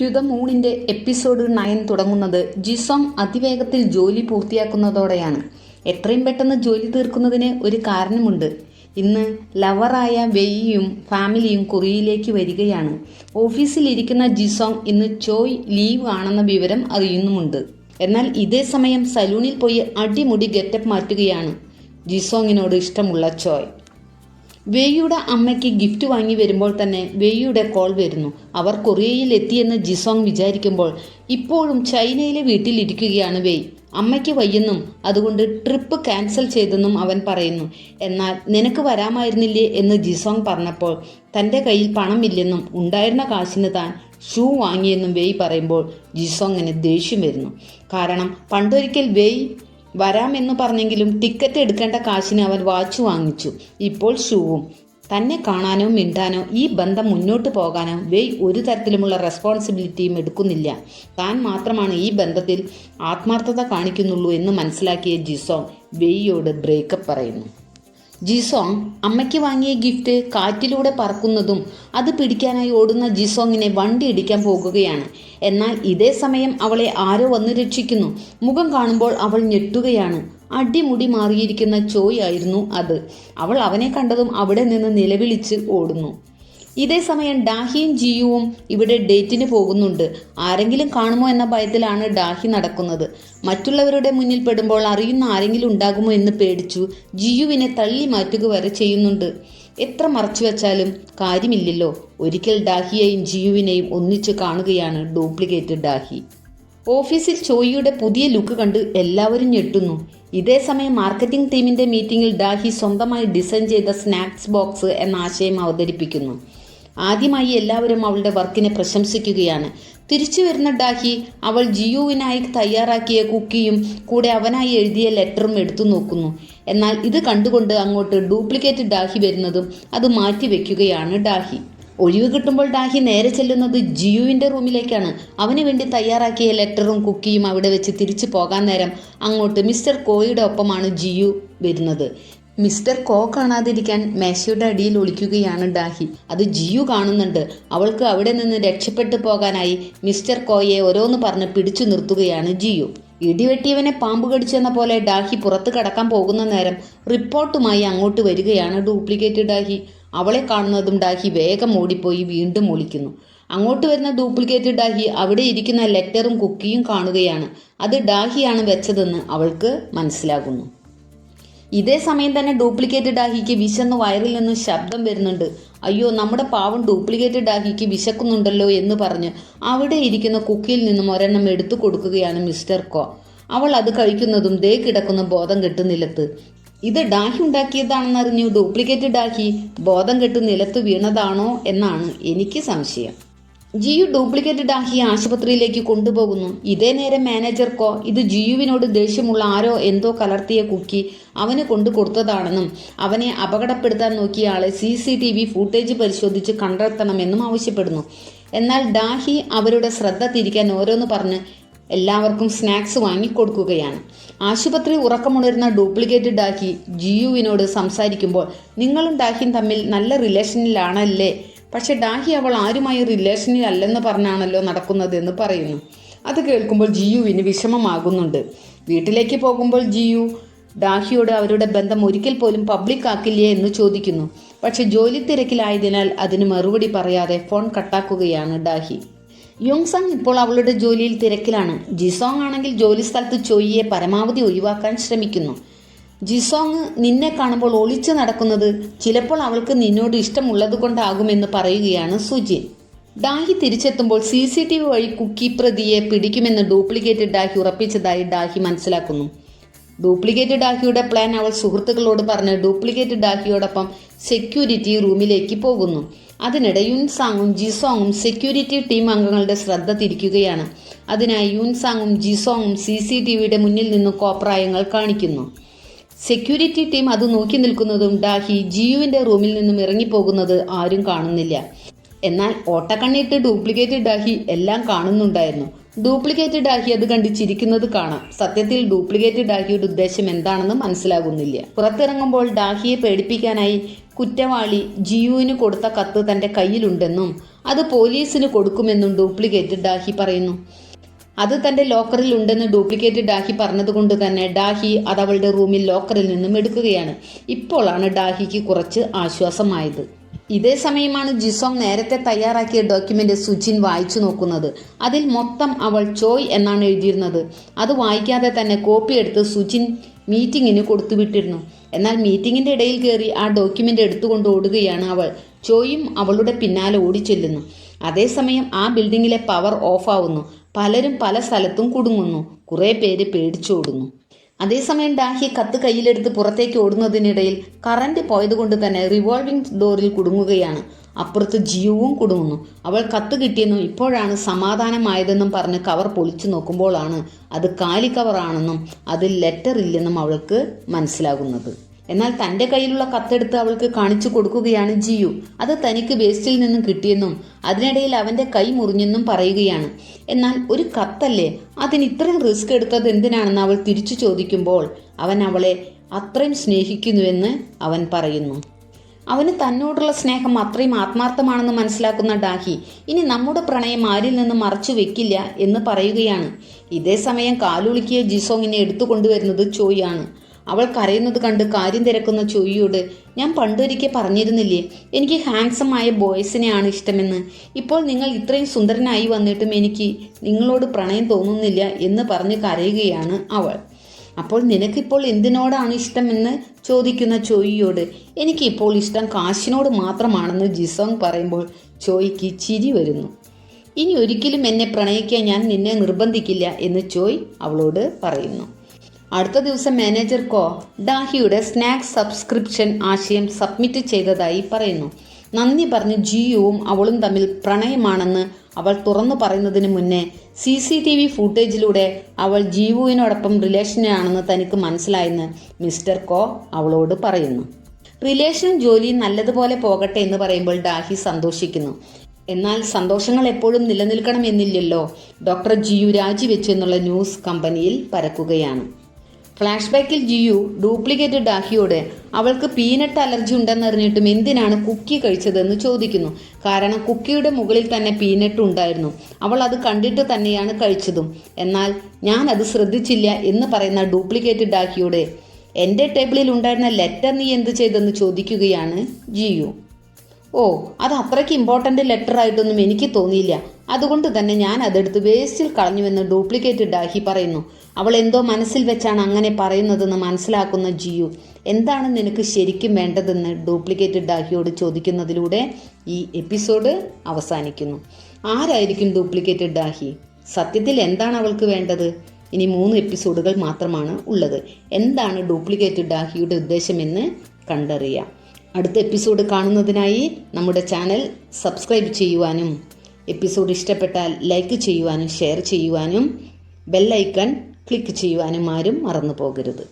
To the മൂണിന്റെ episode nine തുടങ്ങുന്നത് Jisong അതിവേഗത്തിൽ ജോലി പൂർത്തിയാക്കുന്നതോടെയാണ്. എത്രയും പെട്ടെന്ന് ജോലി തീർക്കുന്നതിന് ഒരു കാരണമുണ്ട്. ഇന്ന് ലവറായ വെയിയും ഫാമിലിയും കൊറിയയിലേക്ക് വരികയാണ്. ഓഫീസിലിരിക്കുന്ന ജിസോങ് ഇന്ന് ചോയ് ലീവ് ആണെന്ന വിവരം അറിയുന്നുമുണ്ട്. എന്നാൽ ഇതേ സമയം സലൂണിൽ പോയി അടിമുടി ഗെറ്റപ്പ് മാറ്റുകയാണ്. ജിസോങ്ങിനോട് ഇഷ്ടമുള്ള ചോയ്. വേയുടെ അമ്മയ്ക്ക് ഗിഫ്റ്റ് വാങ്ങി വരുമ്പോൾ തന്നെ വേയുടെ കോൾ വരുന്നു. അവർ കൊറിയയിൽ എത്തിയെന്ന് ജിസോങ് വിചാരിക്കുമ്പോൾ ഇപ്പോഴും ചൈനയിലെ വീട്ടിലിരിക്കുകയാണ് വേയ് അമ്മയ്ക്ക് വയ്യെന്നും അതുകൊണ്ട് ട്രിപ്പ് ക്യാൻസൽ ചെയ്തെന്നും അവൻ പറയുന്നു. എന്നാൽ നിനക്ക് വരാമായിരുന്നില്ലേ എന്ന് ജിസോങ് പറഞ്ഞപ്പോൾ തന്റെ കയ്യിൽ പണമില്ലെന്നും ഉണ്ടായിരുന്ന കാശിന് താൻ ഷൂ വാങ്ങിയെന്നും വേയ് പറയുമ്പോൾ ജിസോങ്ങിന് ദേഷ്യം വരുന്നു. കാരണം പണ്ടൊരിക്കൽ വേയ് വരാമെന്ന് പറഞ്ഞെങ്കിലും ടിക്കറ്റ് എടുക്കേണ്ട കാശിന് അവൻ വാച്ച് വാങ്ങിച്ചു. ഇപ്പോൾ ഷൂവും. തന്നെ കാണാനോ മിണ്ടാനോ ഈ ബന്ധം മുന്നോട്ട് പോകാനോ വെയ് ഒരു തരത്തിലുമുള്ള റെസ്പോൺസിബിലിറ്റിയും എടുക്കുന്നില്ല. താൻ മാത്രമാണ് ഈ ബന്ധത്തിൽ ആത്മാർത്ഥത കാണിക്കുന്നുള്ളൂ എന്ന് മനസ്സിലാക്കിയ ജിസോങ് വെയ്യോട് ബ്രേക്കപ്പ് പറയുന്നു. ജിസോങ് അമ്മയ്ക്ക് വാങ്ങിയ ഗിഫ്റ്റ് കാറ്റിലൂടെ പറക്കുന്നതും അത് പിടിക്കാനായി ഓടുന്ന ജിസോങ്ങിനെ വണ്ടി ഇടിക്കാൻ പോകുകയാണ്. എന്നാൽ ഇതേ സമയം അവളെ ആരോ വന്ന് രക്ഷിക്കുന്നു. മുഖം കാണുമ്പോൾ അവൾ ഞെട്ടുകയാണ്. അടിമുടി മാറിയിരിക്കുന്ന ചോയ് ആയിരുന്നു അത്. അവൾ അവനെ കണ്ടതും അവിടെ നിന്ന് നിലവിളിച്ച് ഓടുന്നു. ഇതേ സമയം ഡാഹിയും ജിയുവും ഇവിടെ ഡേറ്റിന് പോകുന്നുണ്ട്. ആരെങ്കിലും കാണുമോ എന്ന ഭയത്തിലാണ് ഡാഹി നടക്കുന്നത്. മറ്റുള്ളവരുടെ മുന്നിൽ പെടുമ്പോൾ അറിയുന്ന ആരെങ്കിലും ഉണ്ടാകുമോ എന്ന് പേടിച്ചു ജിയുവിനെ തള്ളി മാറ്റുക വരെ ചെയ്യുന്നുണ്ട്. എത്ര മറച്ചു വെച്ചാലും കാര്യമില്ലല്ലോ. ഒരിക്കൽ ഡാഹിയെയും ജിയുവിനെയും ഒന്നിച്ചു കാണുകയാണ് ഡ്യൂപ്ലിക്കേറ്റ് ഡാഹി. ഓഫീസിൽ ചോയിയുടെ പുതിയ ലുക്ക് കണ്ട് എല്ലാവരും ഞെട്ടുന്നു. ഇതേ സമയം മാർക്കറ്റിംഗ് ടീമിന്റെ മീറ്റിംഗിൽ ഡാഹി സ്വന്തമായി ഡിസൈൻ ചെയ്ത സ്നാക്സ് ബോക്സ് എന്ന ആശയം അവതരിപ്പിക്കുന്നു. ആദ്യമായി എല്ലാവരും അവളുടെ വർക്കിനെ പ്രശംസിക്കുകയാണ്. തിരിച്ചു വരുന്ന ഡാഹി അവൾ ജിയുവിനായി തയ്യാറാക്കിയ കുക്കിയും കൂടെ അവനായി എഴുതിയ ലെറ്ററും എടുത്തു നോക്കുന്നു. എന്നാൽ ഇത് കണ്ടുകൊണ്ട് അങ്ങോട്ട് ഡ്യൂപ്ലിക്കേറ്റ് ഡാഹി വരുന്നതും അത് മാറ്റി വെക്കുകയാണ് ഡാഹി. ഒഴിവ് കിട്ടുമ്പോൾ ഡാഹി നേരെ ചെല്ലുന്നത് ജിയുവിന്റെ റൂമിലേക്കാണ്. അവന് വേണ്ടി തയ്യാറാക്കിയ ലെറ്ററും കുക്കിയും അവിടെ വെച്ച് തിരിച്ചു പോകാൻ നേരം അങ്ങോട്ട് മിസ്റ്റർ കോയുടെ ഒപ്പമാണ് ജിയു വരുന്നത്. മിസ്റ്റർ കോ കാണാതിരിക്കാൻ മേശയുടെ അടിയിൽ ഒളിക്കുകയാണ് ഡാഹി. അത് ജിയു കാണുന്നുണ്ട്. അവൾക്ക് അവിടെ നിന്ന് രക്ഷപ്പെട്ടു പോകാനായി മിസ്റ്റർ കോയെ ഓരോന്ന് പറഞ്ഞ് പിടിച്ചു നിർത്തുകയാണ് ജിയു. ഇടിവെട്ടിയവനെ പാമ്പ് കടിച്ചെന്ന പോലെ ഡാഹി പുറത്ത് കടക്കാൻ പോകുന്ന നേരം റിപ്പോർട്ടുമായി അങ്ങോട്ട് വരികയാണ് ഡ്യൂപ്ലിക്കേറ്റ് ഡാഹി. അവളെ കാണുന്നതും ഡാഹി വേഗം ഓടിപ്പോയി വീണ്ടും ഒളിക്കുന്നു. അങ്ങോട്ട് വരുന്ന ഡ്യൂപ്ലിക്കേറ്റ് ഡാഹി അവിടെ ഇരിക്കുന്ന ലെറ്ററും കുക്കിയും കാണുകയാണ്. അത് ഡാഹിയാണ് വെച്ചതെന്ന് അവൾക്ക് മനസ്സിലാകുന്നു. ഇതേ സമയം തന്നെ ഡ്യൂപ്ലിക്കേറ്റ് ഡാഹിക്ക് വിശന്ന് വയറിൽ നിന്ന് ശബ്ദം വരുന്നുണ്ട്. അയ്യോ നമ്മുടെ പാവം ഡ്യൂപ്ലിക്കേറ്റ് ഡാഹിക്ക് വിശക്കുന്നുണ്ടല്ലോ എന്ന് പറഞ്ഞ് അവിടെ ഇരിക്കുന്ന കുക്കിയിൽ നിന്നും ഒരെണ്ണം എടുത്തു കൊടുക്കുകയാണ് മിസ്റ്റർ കോ. അവൾ അത് കഴിക്കുന്നതും ദേ കിടക്കുന്ന ബോധം കെട്ടു നിലത്ത്. ഇത് ഡാഹി ഉണ്ടാക്കിയതാണെന്നറിഞ്ഞു ഡ്യൂപ്ലിക്കേറ്റ് ഡാഹി ബോധം കെട്ട് നിലത്ത് വീണതാണോ എന്നാണ് എനിക്ക് സംശയം. ജിയു ഡ്യൂപ്ലിക്കേറ്റ് ഡാഹി ആശുപത്രിയിലേക്ക് കൊണ്ടുപോകുന്നു. ഇതേ നേരം മാനേജർക്കോ ഇത് ജിയുവിനോട് ദേഷ്യമുള്ള ആരോ എന്തോ കലർത്തിയ കുക്കി അവന് കൊണ്ടു കൊടുത്തതാണെന്നും അവനെ അപകടപ്പെടുത്താൻ നോക്കിയ ആളെ C C T V footage പരിശോധിച്ച് കണ്ടെത്തണമെന്നും ആവശ്യപ്പെടുന്നു. എന്നാൽ ഡാഹി അവരുടെ ശ്രദ്ധ തിരിക്കാൻ ഓരോന്ന് പറഞ്ഞ് എല്ലാവർക്കും സ്നാക്സ് വാങ്ങിക്കൊടുക്കുകയാണ്. ആശുപത്രി ഉറക്കമുണരുന്ന ഡ്യൂപ്ലിക്കേറ്റ് ഡാഹി ജിയുവിനോട് സംസാരിക്കുമ്പോൾ നിങ്ങളും ഡാഹിയും തമ്മിൽ നല്ല റിലേഷനിലാണല്ലേ? പക്ഷെ ഡാഹി അവൾ ആരുമായി റിലേഷനിൽ അല്ലെന്ന് പറഞ്ഞാണല്ലോ നടക്കുന്നത് എന്ന് പറയുന്നു. അത് കേൾക്കുമ്പോൾ ജിയുവിന് വിഷമമാകുന്നുണ്ട്. വീട്ടിലേക്ക് പോകുമ്പോൾ ജിയു ഡാഹിയോട് അവരുടെ ബന്ധം ഒരിക്കൽ പോലും പബ്ലിക് ആക്കില്ലേ എന്ന് ചോദിക്കുന്നു. പക്ഷെ ജോലി തിരക്കിലായതിനാൽ അതിന് മറുപടി പറയാതെ ഫോൺ കട്ടാക്കുകയാണ് ഡാഹി. യോങ്സങ് ഇപ്പോൾ അവളുടെ ജോലിയിൽ തിരക്കിലാണ്. ജിസോങ് ആണെങ്കിൽ ജോലി സ്ഥലത്ത് ചോയിയെ പരമാവധി ഒഴിവാക്കാൻ ശ്രമിക്കുന്നു. ജിസോങ് നിന്നെ കാണുമ്പോൾ ഒളിച്ചു നടക്കുന്നത് ചിലപ്പോൾ അവൾക്ക് നിന്നോട് ഇഷ്ടമുള്ളത് കൊണ്ടാകുമെന്ന് പറയുകയാണ് സുജിൻ. ഡാഹി തിരിച്ചെത്തുമ്പോൾ സി സി ടി വി വഴി കുക്കി പ്രതിയെ പിടിക്കുമെന്ന് ഡ്യൂപ്ലിക്കേറ്റ് ഡാഹി ഉറപ്പിച്ചതായി ഡാഹി മനസ്സിലാക്കുന്നു. ഡ്യൂപ്ലിക്കേറ്റ് ഡാഹിയുടെ പ്ലാൻ അവൾ സുഹൃത്തുക്കളോട് പറഞ്ഞ് ഡ്യൂപ്ലിക്കേറ്റ് ഡാഹിയോടൊപ്പം സെക്യൂരിറ്റി റൂമിലേക്ക് പോകുന്നു. അതിനിടെ യുൻസാങ്ങും ജിസോങ്ങും സെക്യൂരിറ്റി ടീം അംഗങ്ങളുടെ ശ്രദ്ധ തിരിക്കുകയാണ്. അതിനായി യുൻസാങ്ങും ജിസോങ്ങും സി സി ടി വിയുടെ മുന്നിൽ നിന്ന് കോപ്രായങ്ങൾ കാണിക്കുന്നു. സെക്യൂരിറ്റി ടീം അത് നോക്കി നിൽക്കുന്നതും ഡാഹി ജിയുവിന്റെ റൂമിൽ നിന്നും ഇറങ്ങിപ്പോകുന്നത് ആരും കാണുന്നില്ല. എന്നാൽ ഓട്ടക്കണ്ണിട്ട് ഡ്യൂപ്ലിക്കേറ്റ് ഡാഹി എല്ലാം കാണുന്നുണ്ടായിരുന്നു. ഡ്യൂപ്ലിക്കേറ്റ് ഡാഹി അത് കണ്ട് ചിരിക്കുന്നത് കാണാം. സത്യത്തിൽ ഡ്യൂപ്ലിക്കേറ്റ് ഡാഹിയുടെ ഉദ്ദേശം എന്താണെന്ന് മനസ്സിലാകുന്നില്ല. പുറത്തിറങ്ങുമ്പോൾ ഡാഹിയെ പേടിപ്പിക്കാനായി കുറ്റവാളി ജിയുവിന് കൊടുത്ത കത്ത് തന്റെ കയ്യിലുണ്ടെന്നും അത് പോലീസിന് കൊടുക്കുമെന്നും ഡ്യൂപ്ലിക്കേറ്റ് ഡാഹി പറയുന്നു. അത് തന്റെ ലോക്കറിൽ ഉണ്ടെന്ന് ഡ്യൂപ്ലിക്കേറ്റ് ഡാഹി പറഞ്ഞതുകൊണ്ട് തന്നെ ഡാഹി അത് അവളുടെ റൂമിൽ ലോക്കറിൽ നിന്നും എടുക്കുകയാണ്. ഇപ്പോഴാണ് ഡാഹിക്ക് കുറച്ച് ആശ്വാസമായത്. ഇതേ സമയമാണ് ജിസോങ് നേരത്തെ തയ്യാറാക്കിയ ഡോക്യുമെന്റ് സുജിൻ വായിച്ചു നോക്കുന്നത്. അതിൽ മൊത്തം അവൾ ചോയ് എന്നാണ് എഴുതിയിരുന്നത്. അത് വായിക്കാതെ തന്നെ കോപ്പി എടുത്ത് സുജിൻ മീറ്റിങ്ങിന് കൊടുത്തുവിട്ടിരുന്നു. എന്നാൽ മീറ്റിങ്ങിന്റെ ഇടയിൽ കയറി ആ ഡോക്യുമെന്റ് എടുത്തുകൊണ്ട് ഓടുകയാണ് അവൾ. ചോയും അവളുടെ പിന്നാലെ ഓടിച്ചെല്ലുന്നു. അതേസമയം ആ ബിൽഡിങ്ങിലെ പവർ ഓഫ് ആവുന്നു പലരും പല സ്ഥലത്തും കുടുങ്ങുന്നു. കുറേ പേര് പേടിച്ചോടുന്നു അതേസമയം ഡാഹി കത്ത് കയ്യിലെടുത്ത് പുറത്തേക്ക് ഓടുന്നതിനിടയിൽ കറന്റ് പോയതുകൊണ്ട് തന്നെ റിവോൾവിംഗ് ഡോറിൽ കുടുങ്ങുകയാണ്. അപ്പുറത്ത് ജീവവും കുടുങ്ങുന്നു. അവൾ കത്ത് കിട്ടിയെന്നും ഇപ്പോഴാണ് സമാധാനമായതെന്നും പറഞ്ഞ് കവർ പൊളിച്ചു നോക്കുമ്പോഴാണ് അത് കാലി കവറാണെന്നും അതിൽ ലെറ്റർ ഇല്ലെന്നും അവൾക്ക് മനസ്സിലാകുന്നത്. എന്നാൽ തന്റെ കയ്യിലുള്ള കത്തെടുത്ത് അവൾക്ക് കാണിച്ചു കൊടുക്കുകയാണ് ജിയു. അത് തനിക്ക് വേസ്റ്റിൽ നിന്നും കിട്ടിയെന്നും അതിനിടയിൽ അവന്റെ കൈ മുറിഞ്ഞെന്നും പറയുകയാണ്. എന്നാൽ ഒരു കത്തല്ലേ? അതിന് ഇത്രയും റിസ്ക് എടുത്തത് എന്തിനാണെന്ന് അവൾ തിരിച്ചു ചോദിക്കുമ്പോൾ അവൻ അവളെ അത്രയും സ്നേഹിക്കുന്നുവെന്ന് അവൻ പറയുന്നു. അവന് തന്നോടുള്ള സ്നേഹം അത്രയും ആത്മാർത്ഥമാണെന്ന് മനസ്സിലാക്കുന്ന ഡാഹി ഇനി നമ്മുടെ പ്രണയം ആരിൽ നിന്ന് മറച്ചു വെക്കില്ല എന്ന് പറയുകയാണ്. ഇതേ സമയം കാലുളുക്കിയ ജിസോങ്ങിനെ എടുത്തു കൊണ്ടുവരുന്നത് ചോയാണ് അവൾ കരയുന്നത് കണ്ട് കാര്യം തിരക്കുന്ന ചൊയ്യോട് ഞാൻ പണ്ടൊരിക്കൽ പറഞ്ഞിരുന്നില്ലേ എനിക്ക് ഹാൻസമായ ബോയ്സിനെയാണ് ഇഷ്ടമെന്ന്. ഇപ്പോൾ നിങ്ങൾ ഇത്രയും സുന്ദരനായി വന്നിട്ടും എനിക്ക് നിങ്ങളോട് പ്രണയം തോന്നുന്നില്ല എന്ന് പറഞ്ഞ് കരയുകയാണ് അവൾ. അപ്പോൾ നിനക്കിപ്പോൾ എന്തിനോടാണ് ഇഷ്ടമെന്ന് ചോദിക്കുന്ന ചോയിയോട് എനിക്കിപ്പോൾ ഇഷ്ടം കാശിനോട് മാത്രമാണെന്ന് ജിസോങ് പറയുമ്പോൾ ചോയ്ക്ക് ചിരി വരുന്നു. ഇനി ഒരിക്കലും എന്നെ പ്രണയിക്കാൻ ഞാൻ നിന്നെ നിർബന്ധിക്കില്ല എന്ന് ചോയ് അവളോട് പറയുന്നു. അടുത്ത ദിവസം മാനേജർ കോ ഡാഹിയുടെ സ്നാക്സ് സബ്സ്ക്രിപ്ഷൻ ആശയം സബ്മിറ്റ് ചെയ്തതായി പറയുന്നു. നന്ദി പറഞ്ഞ് ജിയുവും അവളും തമ്മിൽ പ്രണയമാണെന്ന് അവൾ തുറന്നു പറയുന്നതിന് മുന്നേ സി സി ടി വി ഫുട്ടേജിലൂടെ അവൾ ജീവുവിനോടൊപ്പം റിലേഷനാണെന്ന് തനിക്ക് മനസ്സിലായെന്ന് മിസ്റ്റർ കോ അവളോട് പറയുന്നു. റിലേഷൻ ജോലി നല്ലതുപോലെ പോകട്ടെ എന്ന് പറയുമ്പോൾ ഡാഹി സന്തോഷിക്കുന്നു. എന്നാൽ സന്തോഷങ്ങൾ എപ്പോഴും നിലനിൽക്കണമെന്നില്ലല്ലോ. ഡോക്ടർ ജിയു രാജിവെച്ചു എന്നുള്ള ന്യൂസ് കമ്പനിയിൽ പരക്കുകയാണ്. ഫ്ലാഷ് ബാക്കിൽ ജിയു ഡ്യൂപ്ലിക്കേറ്റ് ഡാഹിയോട് അവൾക്ക് പീനട്ട് അലർജി ഉണ്ടെന്നറിഞ്ഞിട്ടും എന്തിനാണ് കുക്കി കഴിച്ചതെന്ന് ചോദിക്കുന്നു. കാരണം കുക്കിയുടെ മുകളിൽ തന്നെ പീനട്ട് ഉണ്ടായിരുന്നു. അവൾ അത് കണ്ടിട്ട് തന്നെയാണ് കഴിച്ചതും. എന്നാൽ ഞാൻ അത് ശ്രദ്ധിച്ചില്ല എന്ന് പറയുന്ന ഡ്യൂപ്ലിക്കേറ്റ് ഡാഹിയോട് എന്റെ ടേബിളിൽ ഉണ്ടായിരുന്ന ലെറ്റർ നീ എന്ത് ചെയ്തെന്ന് ചോദിക്കുകയാണ് ജിയു. ഓ അത് അത്രയ്ക്ക് ഇമ്പോർട്ടന്റ് ലെറ്റർ ആയിട്ടൊന്നും എനിക്ക് തോന്നിയില്ല. അതുകൊണ്ട് തന്നെ ഞാൻ അതെടുത്ത് വേസ്റ്റിൽ കളഞ്ഞുവെന്ന് ഡ്യൂപ്ലിക്കേറ്റ് ഡാഹി പറയുന്നു. അവൾ എന്തോ മനസ്സിൽ വെച്ചാണ് അങ്ങനെ പറയുന്നതെന്ന് മനസ്സിലാക്കുന്ന ജിയു എന്താണ് നിനക്ക് ശരിക്കും വേണ്ടതെന്ന്? ഡ്യൂപ്ലിക്കേറ്റ് ഡാഹിയോട് ചോദിക്കുന്നതിലൂടെ ഈ എപ്പിസോഡ് അവസാനിക്കുന്നു. ആരായിരിക്കും ഡ്യൂപ്ലിക്കേറ്റ് ഡാഹി? സത്യത്തിൽ എന്താണ് അവൾക്ക് വേണ്ടത്? ഇനി മൂന്ന് എപ്പിസോഡുകൾ മാത്രമാണ് ഉള്ളത്. എന്താണ് ഡ്യൂപ്ലിക്കേറ്റ് ഡാഹിയുടെ ഉദ്ദേശമെന്ന് കണ്ടറിയാം. അടുത്ത എപ്പിസോഡ് കാണുന്നതിനായി നമ്മുടെ ചാനൽ സബ്സ്ക്രൈബ് ചെയ്യുവാനും എപ്പിസോഡ് ഇഷ്ടപ്പെട്ടാൽ ലൈക്ക് ചെയ്യുവാനും ഷെയർ ചെയ്യുവാനും ബെല്ലൈക്കൺ ക്ലിക്ക് ചെയ്യുവാനും ആരും മറന്നു പോകരുത്.